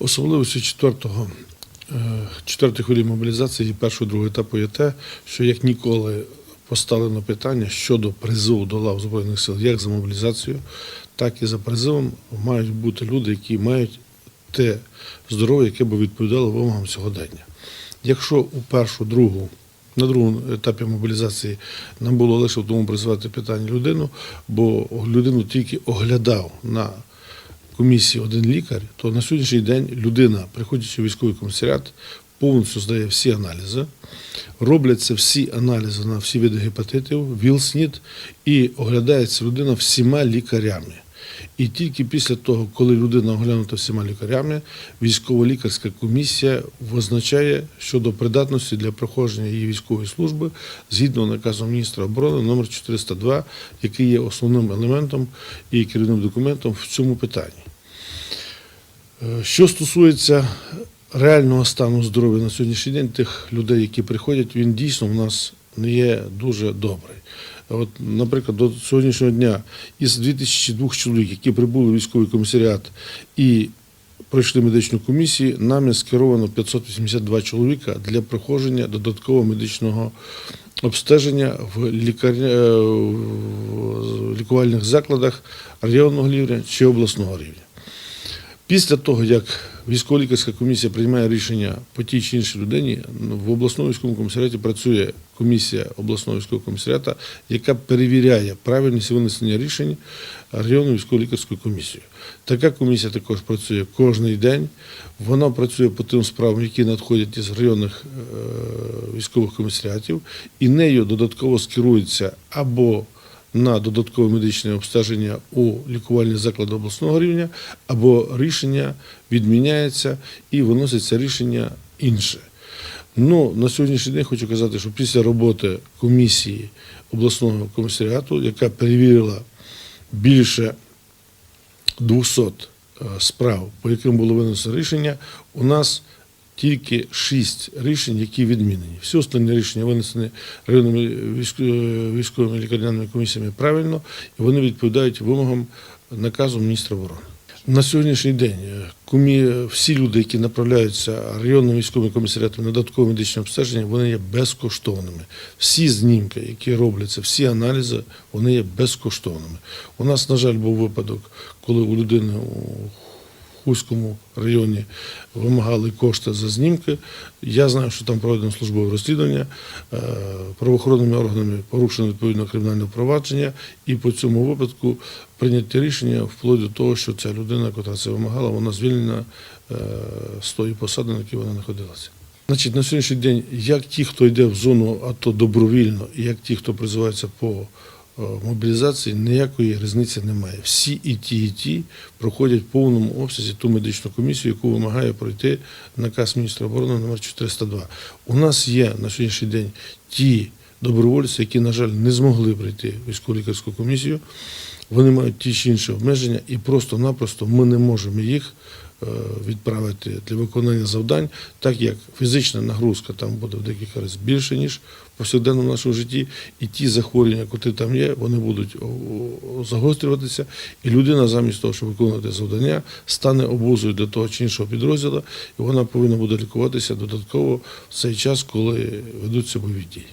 Особливістю четвертого, е, четвертої хвилі мобілізації і першого другого етапу є те, що як ніколи поставлено питання щодо призову до лав Збройних сил, як за мобілізацію, так і за призовом мають бути люди, які мають те здоров'я, яке би відповідало вимогам сьогодення. Якщо у першу, другу, на другому етапі мобілізації нам було лише в тому призвати питання людину, бо людину тільки оглядав на комісії один лікар, то на сьогоднішній день людина, приходячи в військовий комісаріат, повністю здає всі аналізи, робляться всі аналізи на всі види гепатитів, ВІЛ-СНІД, і оглядається людина всіма лікарями. І тільки після того, коли людина оглянута всіма лікарями, військово-лікарська комісія визначає щодо придатності для проходження її військової служби згідно наказу міністра оборони номер 402, який є основним елементом і керівним документом в цьому питанні. Е, Що стосується реального стану здоров'я на сьогоднішній день тих людей, які приходять, він дійсно в нас є дуже добрий. От, наприклад, до сьогоднішнього дня із 2002 чоловік, які прибули в військовий комісаріат і пройшли медичну комісію, нами скеровано 582 чоловіка для проходження додаткового медичного обстеження в, лікар... е, в лікувальних закладах районного рівня чи обласного рівня. Після того, як військово-лікарська комісія приймає рішення по тій чи іншій людині, ну, в обласному військовому комісаріаті працює комісія обласного військового комісаріата, яка перевіряє правильність винесення рішень районною військово-лікарською комісією. Така комісія також працює кожен день. Вона працює по тим справам, які надходять із районних е, військових комісаріатів, і нею додатково скерується або на додаткове медичне обстеження у лікувальні заклади обласного рівня, або рішення відміняється і виноситься рішення інше. Ну, на сьогоднішній день хочу казати, що після роботи комісії обласного комісаріату, яка перевірила більше 200 е, справ, по яким було винесено рішення, у нас тільки шість рішень, які відмінені. Всі останні рішення винесені районними військо- військовими лікарняними комісіями правильно, і вони відповідають вимогам наказу міністра оборони. На сьогоднішній день е, всі люди, які направляються районним військовим комісаріатом на додаткове медичне обстеження, вони є безкоштовними. Всі знімки, які робляться, всі аналізи, вони є безкоштовними. У нас, на жаль, був випадок, коли у людини Хуському районі вимагали кошти за знімки. Я знаю, що там проведено службове розслідування, е, правоохоронними органами порушено відповідно кримінальне провадження, і по цьому випадку прийняті рішення вплоть до того, що ця людина, яка це вимагала, вона звільнена е, з тої посади, на якій вона знаходилася. Значить, на сьогоднішній день, як ті, хто йде в зону АТО добровільно, як ті, хто призивається по е, мобілізації, ніякої різниці немає. Всі і ті, і ті проходять в повному обсязі ту медичну комісію, яку вимагає пройти наказ міністра оборони номер 402. У нас є на сьогоднішній день ті добровольці, які, на жаль, не змогли прийти в військово-лікарську комісію. Вони мають ті чи інші обмеження, і просто-напросто ми не можемо їх відправити для виконання завдань, так як фізична нагрузка там буде в декілька разів більше, ніж в повсякденному нашому житті, і ті захворювання, які там є, вони будуть загострюватися, і людина замість того, щоб виконувати завдання, стане обузою для того чи іншого підрозділу, і вона повинна буде лікуватися додатково в цей час, коли ведуться бойові дії.